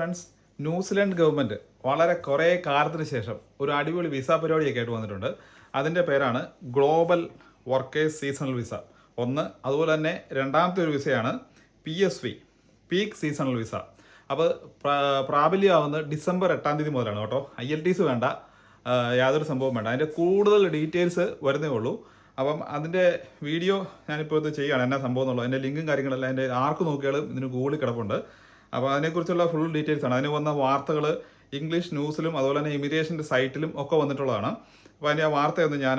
Friends New Zealand government വളരെ കുറേ കാലത്തിന് ശേഷം ഒരു അടിപൊളി വിസ പരിപാടിയൊക്കെ ആയിട്ട് വന്നിട്ടുണ്ട്. അതിന്റെ പേരാണ് ഗ്ലോബൽ വർക്കേഴ്സ് സീസണൽ വിസ ഒന്ന് അതുപോലെ തന്നെ രണ്ടാമത്തെ ഒരു വിസയാണ് P S V peak seasonal visa അപ്പോൾ പ്രാ- പ്രാബല്യമാവുന്നത് ഡിസംബർ എട്ടാം തീയതി മുതലാണ് കേട്ടോ. ഐ എൽ ടി സി വേണ്ട യാതൊരു സംഭവം വേണ്ട. അതിന്റെ കൂടുതൽ ഡീറ്റെയിൽസ് വരുന്നേ ഉള്ളൂ. അപ്പം അതിന്റെ വീഡിയോ ഞാനിപ്പോൾ ഇത് ചെയ്യുകയാണ്. എന്നാ സംഭവം എന്നുള്ളത്? അതിന്റെ ലിങ്കും കാര്യങ്ങളെല്ലാം അതിന്റെ ആർക്ക് നോക്കിയാലും ഇതിന് ഗൂഗിളിൽ കിടപ്പുണ്ട്. അപ്പോൾ അതിനെക്കുറിച്ചുള്ള ഫുൾ ഡീറ്റെയിൽസ് ആണ്. അതിന് വന്ന വാർത്തകൾ ഇംഗ്ലീഷ് ന്യൂസിലും അതുപോലെ തന്നെ ഇമിഗ്രേഷന്റെ സൈറ്റിലും ഒക്കെ വന്നിട്ടുള്ളതാണ്. അപ്പോൾ അതിന്റെ ആ വാർത്തയൊന്ന് ഞാൻ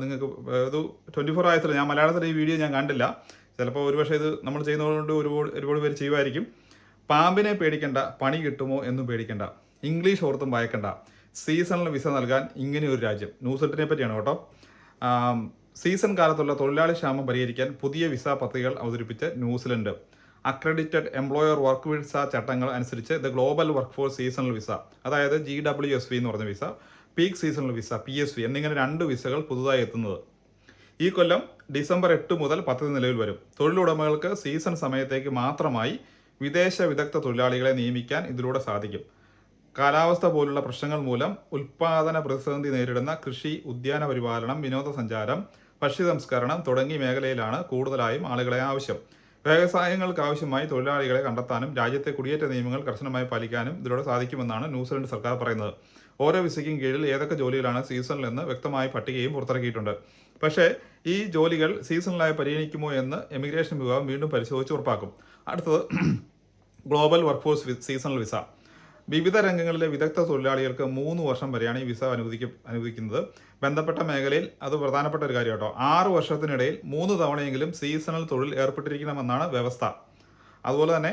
നിങ്ങൾക്ക് ഇത് ട്വന്റി ഫോർ ആയത്തില്ല ഞാൻ മലയാളത്തിൽ ഈ വീഡിയോ ഞാൻ കണ്ടില്ല. ചിലപ്പോൾ ഒരുപക്ഷെ ഇത് നമ്മൾ ചെയ്യുന്നതുകൊണ്ട് ഒരുപാട് ഒരുപാട് പേര് ചെയ്യുമായിരിക്കും. പാമ്പിനെ പേടിക്കണ്ട പണി കിട്ടുമോ എന്നും പേടിക്കണ്ട. ഇംഗ്ലീഷ് ഓർത്തും വായിക്കേണ്ട സീസണൽ വിസ നൽകാൻ ഇങ്ങനെ ഒരു രാജ്യം. എട്ടിനെ പറ്റിയാണ് കേട്ടോ. സീസൺ കാലത്തുള്ള തൊഴിലാളി ക്ഷാമം പരിഹരിക്കാൻ പുതിയ വിസ പദ്ധതികൾ അവതരിപ്പിച്ച New Zealand accredited employer work visa ചട്ടങ്ങൾ അനുസരിച്ച് the global workforce seasonal visa അതായത് ജി ഡബ്ല്യു എസ് വി എന്ന് പറഞ്ഞ visa peak seasonal visa P S V എന്നിങ്ങനെ രണ്ട് വിസകൾ പുതുതായി എത്തുന്നത്. ഈ കൊല്ലം ഡിസംബർ എട്ട് മുതൽ പദ്ധതി നിലവിൽ വരും. തൊഴിലുടമകൾക്ക് സീസൺ സമയത്തേക്ക് മാത്രമായി വിദേശ വിദഗ്ധ തൊഴിലാളികളെ നിയമിക്കാൻ ഇതിലൂടെ സാധിക്കും. കാലാവസ്ഥ പോലുള്ള പ്രശ്നങ്ങൾ മൂലം ഉൽപാദന പ്രതിസന്ധി നേരിടുന്ന കൃഷി ഉദ്യാന പരിപാലനം വിനോദസഞ്ചാരം ഭക്ഷ്യ സംസ്കരണം തുടങ്ങിയ മേഖലയിലാണ് കൂടുതലായും ആളുകളെ ആവശ്യം. വ്യവസായങ്ങൾക്ക് ആവശ്യമായി തൊഴിലാളികളെ കണ്ടെത്താനും രാജ്യത്തെ കുടിയേറ്റ നിയമങ്ങൾ കർശനമായി പാലിക്കാനും ഇതിലൂടെ സാധിക്കുമെന്നാണ് ന്യൂസിലൻഡ് സർക്കാർ പറയുന്നത്. ഓരോ വിസയ്ക്കും കീഴിൽ ഏതൊക്കെ ജോലികളാണ് സീസണൽ സീസണിലെന്ന് വ്യക്തമായ പട്ടികയും പുറത്തിറക്കിയിട്ടുണ്ട്. പക്ഷേ ഈ ജോലികൾ സീസണലായി പരിഗണിക്കുമോ എന്ന് എമിഗ്രേഷൻ വിഭാഗം വീണ്ടും പരിശോധിച്ച് ഉറപ്പാക്കും. അടുത്തത് ഗ്ലോബൽ വർക്ക്ഫോഴ്സ് സീസണൽ വിസ. വിവിധ രംഗങ്ങളിലെ വിദഗ്ധ തൊഴിലാളികൾക്ക് മൂന്ന് വർഷം വരെയാണ് ഈ വിസ അനുവദിക്ക അനുവദിക്കുന്നത്. ബന്ധപ്പെട്ട മേഖലയിൽ അത് പ്രധാനപ്പെട്ട ഒരു കാര്യം കേട്ടോ ആറ് വർഷത്തിനിടയിൽ മൂന്ന് തവണയെങ്കിലും സീസണൽ തൊഴിൽ ഏർപ്പെട്ടിരിക്കണമെന്നാണ് വ്യവസ്ഥ. അതുപോലെ തന്നെ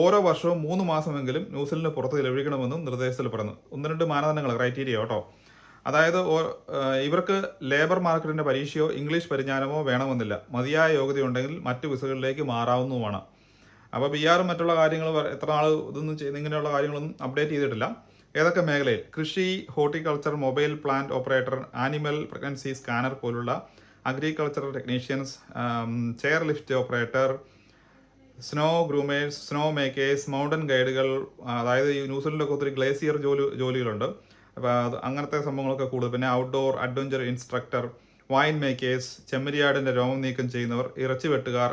ഓരോ വർഷവും മൂന്ന് മാസമെങ്കിലും ന്യൂസിലിന് പുറത്ത് ചെലവഴിക്കണമെന്നും നിർദ്ദേശത്തിൽ പറയുന്നു ഒന്ന് രണ്ട് മാനദണ്ഡങ്ങൾ ക്രൈറ്റീരിയ കേട്ടോ അതായത് ഇവർക്ക് ലേബർ മാർക്കറ്റിന്റെ പരീക്ഷയോ ഇംഗ്ലീഷ് പരിജ്ഞാനമോ വേണമെന്നില്ല. മതിയായ യോഗ്യതയുണ്ടെങ്കിൽ മറ്റ് വിസകളിലേക്ക് മാറാവുന്നതുമാണ്. അപ്പോൾ ബി ആറും മറ്റുള്ള കാര്യങ്ങൾ എത്ര നാൾ ഇതൊന്നും ഇങ്ങനെയുള്ള കാര്യങ്ങളൊന്നും അപ്ഡേറ്റ് ചെയ്തിട്ടില്ല. ഏതൊക്കെ മേഖലയിൽ? കൃഷി horticulture mobile plant operator animal pregnancy scanner പോലുള്ള agricultural technicians chair lift operator snow groomers snow makers mountain ഗൈഡുകൾ അതായത് ഈ ന്യൂസിലൻഡിലൊക്കെ ഒത്തിരി ഗ്ലേസിയർ ജോലി ജോലികളുണ്ട്. അപ്പോൾ അത് അങ്ങനത്തെ സംഭവങ്ങളൊക്കെ കൂടുതൽ. പിന്നെ outdoor adventure instructor wine makers ചെമ്മരിയാടിന്റെ രോമം നീക്കം ചെയ്യുന്നവർ ഇറച്ചി വെട്ടുകാർ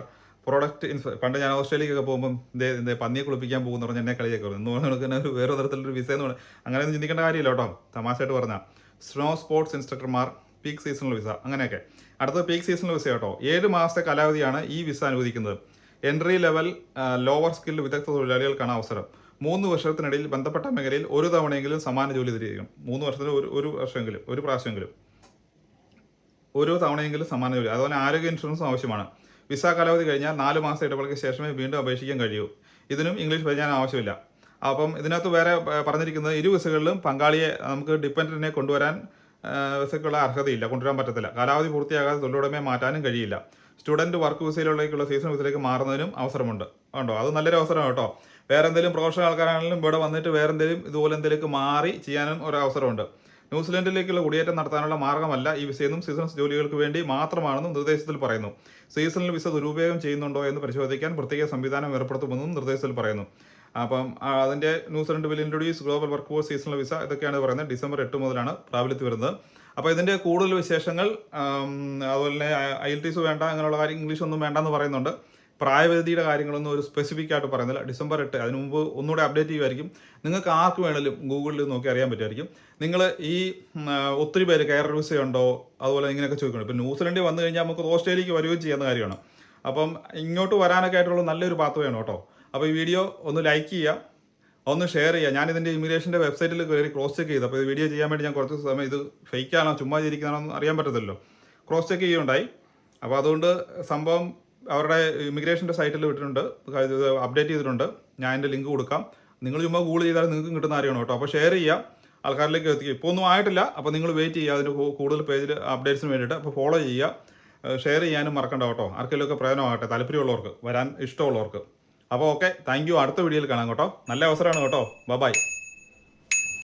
പ്രൊഡക്റ്റ് ഇൻസ് പണ്ട് ഞാൻ ഓസ്ട്രേലിയക്കൊക്കെ പോകുമ്പോൾ ഇതേ പന്നിയെ കുളിപ്പിക്കാൻ പോകുന്ന പറഞ്ഞ് എന്നെ കളിയൊക്കെ വരും എന്ന് പറഞ്ഞാൽ ഒരു വേറെ തരത്തിലൊരു വിസ എന്ന് പറഞ്ഞാൽ അങ്ങനെയൊന്നും ചിന്തിക്കേണ്ട കാര്യമില്ല കേട്ടോ. തമാശയായിട്ട് പറഞ്ഞാൽ സ്നോ സ്പോർട്സ് ഇൻസ്ട്രക്ടർമാർ പീക്ക് സീസണൽ വിസ അങ്ങനെയൊക്കെ. അടുത്തത് പീക്ക് സീസണൽ വിസ കേട്ടോ. ഏഴ് മാസത്തെ കാലാവധിയാണ് ഈ വിസ അനുവദിക്കുന്നത്. എൻട്രി ലെവൽ ലോവർ സ്കിൽ വിദഗ്ധ തൊഴിലാളികൾക്കാണ് അവസരം. മൂന്ന് വർഷത്തിനിടയിൽ ബന്ധപ്പെട്ട മേഖലയിൽ ഒരു തവണയെങ്കിലും സമാന ജോലി തിരികണം മൂന്ന് വർഷത്തിൽ ഒരു ഒരു വർഷമെങ്കിലും ഒരു പ്രാവശ്യമെങ്കിലും. ഓരോ തവണയെങ്കിലും സമാന ജോലി. അതുപോലെ ആരോഗ്യ ഇൻഷുറൻസും ആവശ്യമാണ്. വിസ കാലാവധി കഴിഞ്ഞാൽ നാല് മാസം ഇടവേളയ്ക്ക് ശേഷമേ വീണ്ടും അപേക്ഷിക്കാൻ കഴിയൂ. ഇതിനും ഇംഗ്ലീഷ് പരിജ്ഞാനം ആവശ്യമില്ല. അപ്പം ഇതിനകത്ത് വേറെ പറഞ്ഞിരിക്കുന്നത് ഇരു വിസകളിലും പങ്കാളിയെ നമുക്ക് ഡിപ്പെൻഡന്റിനെ കൊണ്ടുവരാൻ വിസക്കുള്ള അർഹതയില്ല കൊണ്ടുവരാൻ പറ്റത്തില്ല. കാലാവധി പൂർത്തിയാകാതെ തൊഴിലുടമയെ മാറ്റാനും കഴിയില്ല. സ്റ്റുഡന്റ് വർക്ക് വിസയിലേക്കുള്ള സീസൺ വിസയിലേക്ക് മാറുന്നതിനും അവസരമുണ്ട്. ഉണ്ടോ? അത് നല്ലൊരു അവസരമാണ് കേട്ടോ. വേറെ എന്തെങ്കിലും പ്രൊഫഷണൽ ആൾക്കാരാണെങ്കിലും ഇവിടെ വന്നിട്ട് വേറെ എന്തെങ്കിലും ഇതുപോലെ എന്തെങ്കിലും മാറി ചെയ്യാനും ഒരു അവസരമുണ്ട്. ന്യൂസിലൻഡിലേക്കുള്ള കുടിയേറ്റം നടത്താനുള്ള മാർഗമല്ല ഈ വിസയെന്നും സീസൺസ് ജോലികൾക്ക് വേണ്ടി മാത്രമാണെന്നും നിർദ്ദേശത്തിൽ പറയുന്നു. സീസണൽ വിസ ദുരുപയോഗം ചെയ്യുന്നുണ്ടോ എന്ന് പരിശോധിക്കാൻ പ്രത്യേക സംവിധാനം ഏർപ്പെടുത്തുമെന്നും നിർദ്ദേശത്തിൽ പറയുന്നു. അപ്പം അതിന്റെ New Zealand will introduce global workforce seasonal visa ഇതൊക്കെയാണ് പറയുന്നത്. ഡിസംബർ എട്ട് മുതലാണ് പ്രാബല്യത്തിൽ വരുന്നത്. അപ്പോൾ ഇതിന്റെ കൂടുതൽ വിശേഷങ്ങൾ അതുപോലെ തന്നെ ഐ എൽ ടി വേണ്ട അങ്ങനെയുള്ള കാര്യം ഇംഗ്ലീഷ് ഒന്നും വേണ്ടെന്ന് പറയുന്നുണ്ട്. പ്രായപരിധിയുടെ കാര്യങ്ങളൊന്നും ഒരു സ്പെസിഫിക് ആയിട്ട് പറയുന്നില്ല. ഡിസംബർ എട്ട് അതിന് മുമ്പ് ഒന്നുകൂടെ അപ്ഡേറ്റ് ചെയ്യുമായിരിക്കും. നിങ്ങൾക്ക് ആർക്ക് വേണമെങ്കിലും ഗൂഗിളിൽ നോക്കി അറിയാൻ പറ്റുമായിരിക്കും. നിങ്ങൾ ഈ ഒത്തിരി പേര് കെയർ വിസ ഉണ്ടോ? അതുപോലെ ഇങ്ങനെയൊക്കെ ചോദിക്കണം ഇപ്പം ന്യൂസിലൻഡിൽ വന്നു കഴിഞ്ഞാൽ നമുക്ക് ഓസ്ട്രേലിയക്ക് വരികയും ചെയ്യുന്ന കാര്യമാണ്. അപ്പം ഇങ്ങോട്ട് വരാനൊക്കെ ആയിട്ടുള്ള നല്ലൊരു പാത്ത് വേണം കേട്ടോ. അപ്പോൾ ഈ വീഡിയോ ഒന്ന് ലൈക്ക് ചെയ്യുക. ഒന്ന് ഷെയർ ചെയ്യുക. ഞാൻ ഇതിന്റെ ഇമിഗ്രേഷന്റെ വെബ്സൈറ്റിൽ കയറി ക്രോസ് ചെക്ക് ചെയ്തു. അപ്പോൾ ഇത് വീഡിയോ ചെയ്യാൻ വേണ്ടി ഞാൻ കുറച്ച് സമയം ഇത് ഫേക്കാണോ ചുമ്മാ ഇരിക്കുന്നതാണോ അറിയാൻ പറ്റത്തില്ലല്ലോ. ക്രോസ് ചെക്ക് ചെയ്യുകയുണ്ടായി. അപ്പോൾ അതുകൊണ്ട് സംഭവം അവരുടെ ഇമിഗ്രേഷന്റെ സൈറ്റിൽ വിട്ടിട്ടുണ്ട്. അപ്ഡേറ്റ് ചെയ്തിട്ടുണ്ട്. ഞാൻ എന്റെ ലിങ്ക് കൊടുക്കാം. നിങ്ങൾ ചുമ്മാ ഗൂഗിൾ ചെയ്താൽ നിങ്ങൾക്ക് കിട്ടുന്ന അറിയണം കേട്ടോ. അപ്പോൾ ഷെയർ ചെയ്യാം ആൾക്കാരിലേക്ക് എത്തിക്കുക. ഇപ്പോൾ ഒന്നും ആയിട്ടില്ല. അപ്പോൾ നിങ്ങൾ വെയിറ്റ് ചെയ്യുക. അതിന്റെ കൂടുതൽ പേജിൽ അപ്ഡേറ്റ്സിന് വേണ്ടിയിട്ട്. അപ്പോൾ ഫോളോ ചെയ്യുക. ഷെയർ ചെയ്യാനും മറക്കണ്ട കേട്ടോ. ആർക്കെങ്കിലുമൊക്കെ പ്രയോജനമാകട്ടെ. താല്പര്യമുള്ളവർക്ക് വരാൻ ഇഷ്ടമുള്ളവർക്ക്. അപ്പോൾ ഓക്കെ താങ്ക് യു അടുത്ത വീഡിയോയിൽ കാണാം കേട്ടോ. നല്ല അവസരമാണ് കേട്ടോ. ബൈ